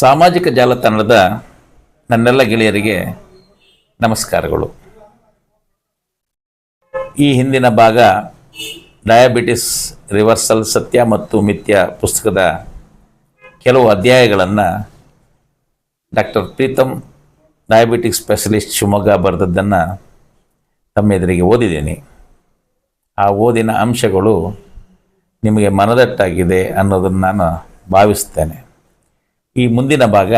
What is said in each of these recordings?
ಸಾಮಾಜಿಕ ಜಾಲತಾಣದ ನನ್ನೆಲ್ಲ ಗೆಳೆಯರಿಗೆ ನಮಸ್ಕಾರಗಳು. ಈ ಹಿಂದಿನ ಭಾಗ ಡಯಾಬಿಟಿಸ್, ರಿವರ್ಸಲ್, ಸತ್ಯ ಮತ್ತು ಮಿಥ್ಯ ಪುಸ್ತಕದ ಕೆಲವು ಅಧ್ಯಾಯಗಳನ್ನು doctor Preetham diabetic specialist Shivamogga ಬರೆದದ್ದನ್ನು ತಮ್ಮ ಎದುರಿಗೆ ಓದಿದ್ದೀನಿ. ಆ ಓದಿನ ಅಂಶಗಳು ನಿಮಗೆ ಮನದಟ್ಟಾಗಿದೆ ಅನ್ನೋದನ್ನು ನಾನು ಭಾವಿಸ್ತೇನೆ. ಈ ಮುಂದಿನ ಭಾಗ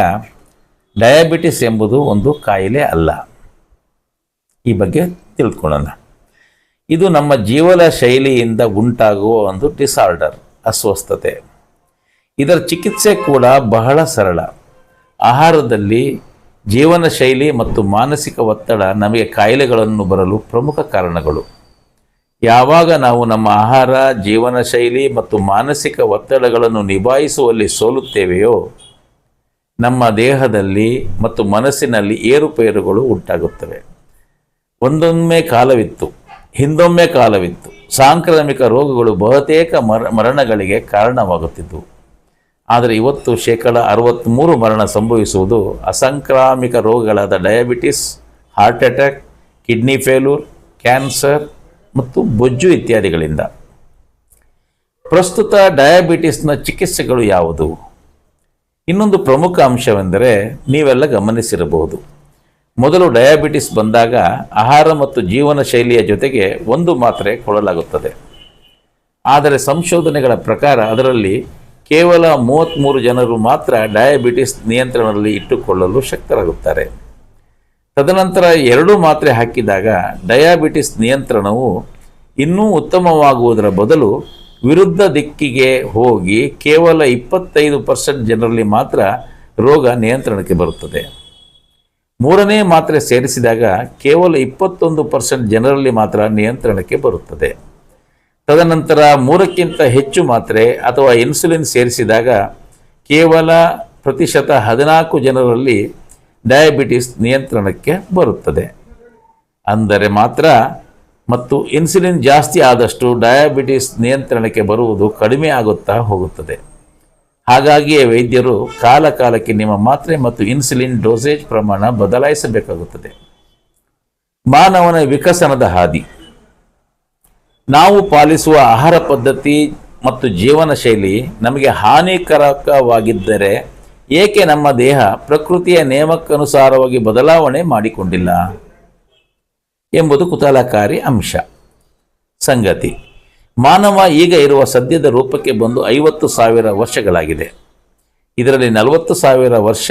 ಡಯಾಬಿಟಿಸ್ ಎಂಬುದು ಒಂದು ಕಾಯಿಲೆ ಅಲ್ಲ. ಈ ಬಗ್ಗೆ ತಿಳ್ಕೊಳ್ಳೋಣ. ಇದು ನಮ್ಮ ಜೀವನ ಶೈಲಿಯಿಂದ ಉಂಟಾಗುವ ಒಂದು ಡಿಸಾರ್ಡರ್ ಅಸ್ವಸ್ಥತೆ. ಇದರ ಚಿಕಿತ್ಸೆ ಕೂಡ ಬಹಳ ಸರಳ. ಆಹಾರದಲ್ಲಿ ಜೀವನ ಶೈಲಿ ಮತ್ತು ಮಾನಸಿಕ ಒತ್ತಡ ನಮಗೆ ಕಾಯಿಲೆಗಳನ್ನು ಬರಲು ಪ್ರಮುಖ ಕಾರಣಗಳು. ಯಾವಾಗ ನಾವು ನಮ್ಮ ಆಹಾರ, ಜೀವನ ಶೈಲಿ ಮತ್ತು ಮಾನಸಿಕ ಒತ್ತಡಗಳನ್ನು ನಿಭಾಯಿಸುವಲ್ಲಿ ಸೋಲುತ್ತೇವೆಯೋ ನಮ್ಮ ದೇಹದಲ್ಲಿ ಮತ್ತು ಮನಸ್ಸಿನಲ್ಲಿ ಏರುಪೇರುಗಳು ಉಂಟಾಗುತ್ತವೆ. ಒಂದೊಮ್ಮೆ ಕಾಲವಿತ್ತು, ಹಿಂದೊಮ್ಮೆ ಕಾಲವಿತ್ತು. ಸಾಂಕ್ರಾಮಿಕ ರೋಗಗಳು ಬಹುತೇಕ ಮರ, ಮರಣಗಳಿಗೆ ಕಾರಣವಾಗುತ್ತಿದ್ದವು ಆದರೆ ಇವತ್ತು ಶೇಕಡ ಅರವತ್ತ್ಮೂರು ಮರಣ ಸಂಭವಿಸುವುದು ಅಸಾಂಕ್ರಾಮಿಕ ರೋಗಗಳಾದ diabetes, heart attack, kidney failure, cancer ಮತ್ತು ಬೊಜ್ಜು ಇತ್ಯಾದಿಗಳಿಂದ. ಪ್ರಸ್ತುತ ಡಯಾಬಿಟಿಸ್ನ ಚಿಕಿತ್ಸೆಗಳು ಯಾವುದು? ಇನ್ನೊಂದು ಪ್ರಮುಖ ಅಂಶವೆಂದರೆ ನೀವೆಲ್ಲ ಗಮನಿಸಿರಬಹುದು. ಮೊದಲು ಡಯಾಬಿಟಿಸ್ ಬಂದಾಗ ಆಹಾರ ಮತ್ತು ಜೀವನ ಶೈಲಿಯ ಜೊತೆಗೆ ಒಂದು ಮಾತ್ರೆ ಕೊಡಲಾಗುತ್ತದೆ. ಆದರೆ ಸಂಶೋಧನೆಗಳ ಪ್ರಕಾರ ಅದರಲ್ಲಿ ಕೇವಲ ಮೂವತ್ತ್ಮೂರು ಜನರು ಮಾತ್ರ ಡಯಾಬಿಟಿಸ್ ನಿಯಂತ್ರಣದಲ್ಲಿ ಇಟ್ಟುಕೊಳ್ಳಲು ಶಕ್ತರಾಗುತ್ತಾರೆ. ತದನಂತರ ಎರಡು ಮಾತ್ರೆ ಹಾಕಿದಾಗ ಡಯಾಬಿಟಿಸ್ ನಿಯಂತ್ರಣವು ಇನ್ನೂ ಉತ್ತಮವಾಗುವುದರ ಬದಲು ವಿರುದ್ಧ ದಿಕ್ಕಿಗೆ ಹೋಗಿ ಕೇವಲ ಇಪ್ಪತ್ತೈದು ಪರ್ಸೆಂಟ್ ಜನರಲ್ಲಿ ಮಾತ್ರ ರೋಗ ನಿಯಂತ್ರಣಕ್ಕೆ ಬರುತ್ತದೆ. ಮೂರನೇ ಮಾತ್ರೆ ಸೇರಿಸಿದಾಗ ಕೇವಲ ಇಪ್ಪತ್ತೊಂದು ಪರ್ಸೆಂಟ್ ಜನರಲ್ಲಿ ಮಾತ್ರ ನಿಯಂತ್ರಣಕ್ಕೆ ಬರುತ್ತದೆ. ತದನಂತರ ಮೂರಕ್ಕಿಂತ ಹೆಚ್ಚು ಮಾತ್ರೆ ಅಥವಾ ಇನ್ಸುಲಿನ್ ಸೇರಿಸಿದಾಗ ಕೇವಲ ಪ್ರತಿಶತ ಹದಿನಾಲ್ಕು ಜನರಲ್ಲಿ ಡಯಾಬಿಟಿಸ್ ನಿಯಂತ್ರಣಕ್ಕೆ ಬರುತ್ತದೆ. ಅಂದರೆ ಮಾತ್ರ ಮತ್ತು ಇನ್ಸುಲಿನ್ ಜಾಸ್ತಿ ಆದಷ್ಟು ಡಯಾಬಿಟಿಸ್ ನಿಯಂತ್ರಣಕ್ಕೆ ಬರುವುದು ಕಡಿಮೆ ಆಗುತ್ತಾ ಹೋಗುತ್ತದೆ. ಹಾಗಾಗಿಯೇ ವೈದ್ಯರು ಕಾಲ ಕಾಲಕ್ಕೆ ನಿಮ್ಮ ಮಾತ್ರೆ ಮತ್ತು ಇನ್ಸುಲಿನ್ ಡೋಸೇಜ್ ಪ್ರಮಾಣ ಬದಲಾಯಿಸಬೇಕಾಗುತ್ತದೆ. ಮಾನವನ ವಿಕಸನದ ಹಾದಿ. ನಾವು ಪಾಲಿಸುವ ಆಹಾರ ಪದ್ಧತಿ ಮತ್ತು ಜೀವನ ಶೈಲಿ ನಮಗೆ ಹಾನಿಕಾರಕವಾಗಿದ್ದರೆ ಏಕೆ ನಮ್ಮ ದೇಹ ಪ್ರಕೃತಿಯ ನಿಯಮಕ್ಕನುಸಾರವಾಗಿ ಬದಲಾವಣೆ ಮಾಡಿಕೊಂಡಿಲ್ಲ? ಎಂಬುದು ಕುತೂಹಲಕಾರಿ ಅಂಶ. ಸಂಗತಿ. ಮಾನವ ಈಗ ಇರುವ ಸದ್ಯದ ರೂಪಕ್ಕೆ ಬಂದು ಐವತ್ತು ಸಾವಿರ ವರ್ಷಗಳಾಗಿದೆ. ಇದರಲ್ಲಿ ನಲವತ್ತು ಸಾವಿರ ವರ್ಷ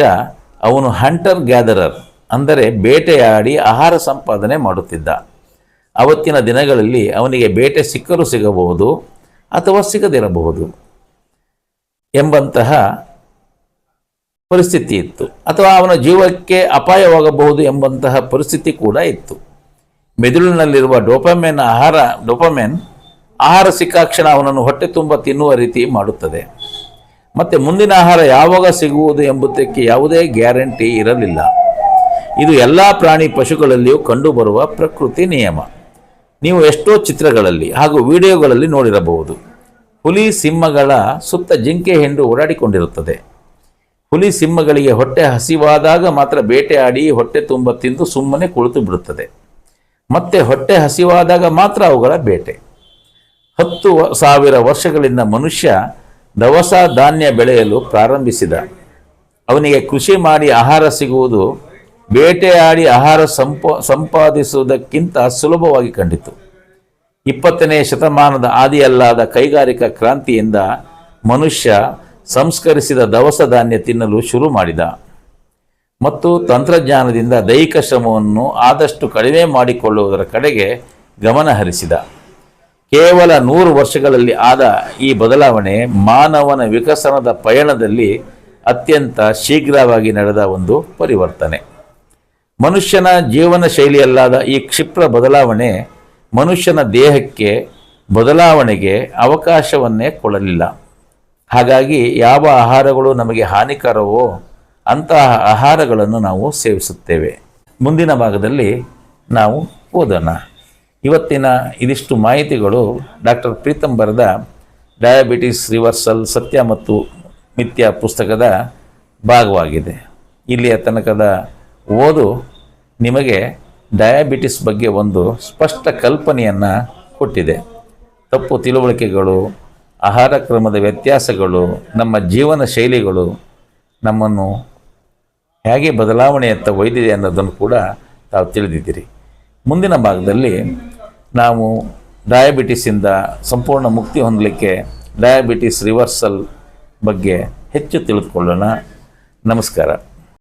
ಅವನು ಹಂಟರ್ ಗ್ಯಾದರರ್, ಅಂದರೆ ಬೇಟೆಯಾಡಿ ಆಹಾರ ಸಂಪಾದನೆ ಮಾಡುತ್ತಿದ್ದ. ಅವತ್ತಿನ ದಿನಗಳಲ್ಲಿ ಅವನಿಗೆ ಬೇಟೆ ಸಿಕ್ಕರೂ ಸಿಗಬಹುದು ಅಥವಾ ಸಿಗದಿರಬಹುದು ಎಂಬಂತಹ ಪರಿಸ್ಥಿತಿ ಇತ್ತು ಅಥವಾ ಅವನ ಜೀವಕ್ಕೆ ಅಪಾಯವಾಗಬಹುದು ಎಂಬಂತಹ ಪರಿಸ್ಥಿತಿ ಕೂಡ ಇತ್ತು. ಮೆದುಳಿನಲ್ಲಿರುವ ಡೋಪಮೆನ್ ಆಹಾರ ಡೋಪಮೆನ್ ಆಹಾರ ಸಿಕ್ಕಾಕ್ಷಣ ಅವನನ್ನು ಹೊಟ್ಟೆ ತುಂಬ ತಿನ್ನುವ ರೀತಿ ಮಾಡುತ್ತದೆ. ಮತ್ತು ಮುಂದಿನ ಆಹಾರ ಯಾವಾಗ ಸಿಗುವುದು ಎಂಬುದಕ್ಕೆ ಯಾವುದೇ ಗ್ಯಾರಂಟಿ ಇರಲಿಲ್ಲ. ಇದು ಎಲ್ಲ ಪ್ರಾಣಿ ಪಶುಗಳಲ್ಲಿಯೂ ಕಂಡುಬರುವ ಪ್ರಕೃತಿ ನಿಯಮ. ನೀವು ಎಷ್ಟೋ ಚಿತ್ರಗಳಲ್ಲಿ ಹಾಗೂ ವಿಡಿಯೋಗಳಲ್ಲಿ ನೋಡಿರಬಹುದು. ಹುಲಿ ಸಿಂಹಗಳ ಸುತ್ತ ಜಿಂಕೆ ಹೆಂಡು ಓಡಾಡಿಕೊಂಡಿರುತ್ತದೆ. ಹುಲಿ ಸಿಂಹಗಳಿಗೆ ಹೊಟ್ಟೆ ಹಸಿವಾದಾಗ ಮಾತ್ರ ಬೇಟೆಯಾಡಿ ಹೊಟ್ಟೆ ತುಂಬ ತಿಂದು ಸುಮ್ಮನೆ ಕುಳಿತು ಬಿಡುತ್ತದೆ ಮತ್ತೆ ಹೊಟ್ಟೆ ಹಸಿವಾದಾಗ ಮಾತ್ರ ಅವುಗಳ ಬೇಟೆ. ಹತ್ತು ಸಾವಿರ ವರ್ಷಗಳಿಂದ ಮನುಷ್ಯ ದವಸ ಧಾನ್ಯ ಬೆಳೆಯಲು ಪ್ರಾರಂಭಿಸಿದ. ಅವನಿಗೆ ಕೃಷಿ ಮಾಡಿ ಆಹಾರ ಸಿಗುವುದು, ಬೇಟೆಯಾಡಿ ಆಹಾರ ಸಂಪ, ಸಂಪಾದಿಸುವುದಕ್ಕಿಂತ ಸುಲಭವಾಗಿ ಕಂಡಿತು. ಇಪ್ಪತ್ತನೇ ಶತಮಾನದ ಆದಿಯಲ್ಲಾದ ಕೈಗಾರಿಕಾ ಕ್ರಾಂತಿಯಿಂದ ಮನುಷ್ಯ ಸಂಸ್ಕರಿಸಿದ ದವಸ ಧಾನ್ಯ ತಿನ್ನಲು ಶುರು ಮಾಡಿದ. ಮತ್ತು ತಂತ್ರಜ್ಞಾನದಿಂದ ದೈಹಿಕ ಶ್ರಮವನ್ನು ಆದಷ್ಟು ಕಡಿಮೆ ಮಾಡಿಕೊಳ್ಳುವುದರ ಕಡೆಗೆ ಗಮನ ಹರಿಸಿದ. ಕೇವಲ ನೂರು ವರ್ಷಗಳಲ್ಲಿ ಆದ ಈ ಬದಲಾವಣೆ ಮಾನವನ ವಿಕಸನದ ಪಯಣದಲ್ಲಿ ಅತ್ಯಂತ ಶೀಘ್ರವಾಗಿ ನಡೆದ ಒಂದು ಪರಿವರ್ತನೆ. ಮನುಷ್ಯನ ಜೀವನ ಶೈಲಿಯಲ್ಲಾದ ಈ ಕ್ಷಿಪ್ರ ಬದಲಾವಣೆ ಮನುಷ್ಯನ ದೇಹಕ್ಕೆ ಬದಲಾವಣೆಗೆ ಅವಕಾಶವನ್ನೇ ಕೊಡಲಿಲ್ಲ. ಹಾಗಾಗಿ ಯಾವ ಆಹಾರಗಳು ನಮಗೆ ಹಾನಿಕರವೋ ಅಂತಹ ಆಹಾರಗಳನ್ನು ನಾವು ಸೇವಿಸುತ್ತೇವೆ. ಮುಂದಿನ ಭಾಗದಲ್ಲಿ ನಾವು ಓದೋಣ. ಇವತ್ತಿನ ಇದಿಷ್ಟು ಮಾಹಿತಿಗಳು ಡಾಕ್ಟರ್ ಪ್ರೀತಂ ಬರೆದ ಡಯಾಬಿಟಿಸ್ ರಿವರ್ಸಲ್ ಸತ್ಯ ಮತ್ತು ಮಿಥ್ಯ ಪುಸ್ತಕದ ಭಾಗವಾಗಿದೆ. ಇಲ್ಲಿಯ ತನಕದ ಓದು ನಿಮಗೆ ಡಯಾಬಿಟಿಸ್ ಬಗ್ಗೆ ಒಂದು ಸ್ಪಷ್ಟ ಕಲ್ಪನೆಯನ್ನು ಕೊಟ್ಟಿದೆ. ತಪ್ಪು ತಿಳುವಳಿಕೆಗಳು, ಆಹಾರ ಕ್ರಮದ ವ್ಯತ್ಯಾಸಗಳು, ನಮ್ಮ ಜೀವನ ಶೈಲಿಗಳು ನಮ್ಮನ್ನು ಹೇಗೆ ಬದಲಾವಣೆಯತ್ತ ಒಯ್ದಿದೆ ಅನ್ನೋದನ್ನು ಕೂಡ ತಾವು ತಿಳಿದಿದ್ದೀರಿ. ಮುಂದಿನ ಭಾಗದಲ್ಲಿ ನಾವು ಡಯಾಬಿಟಿಸಿಂದ ಸಂಪೂರ್ಣ ಮುಕ್ತಿ ಹೊಂದಲಿಕ್ಕೆ ಡಯಾಬಿಟಿಸ್ ರಿವರ್ಸಲ್ ಬಗ್ಗೆ ಹೆಚ್ಚು ತಿಳಿದುಕೊಳ್ಳೋಣ. ನಮಸ್ಕಾರ.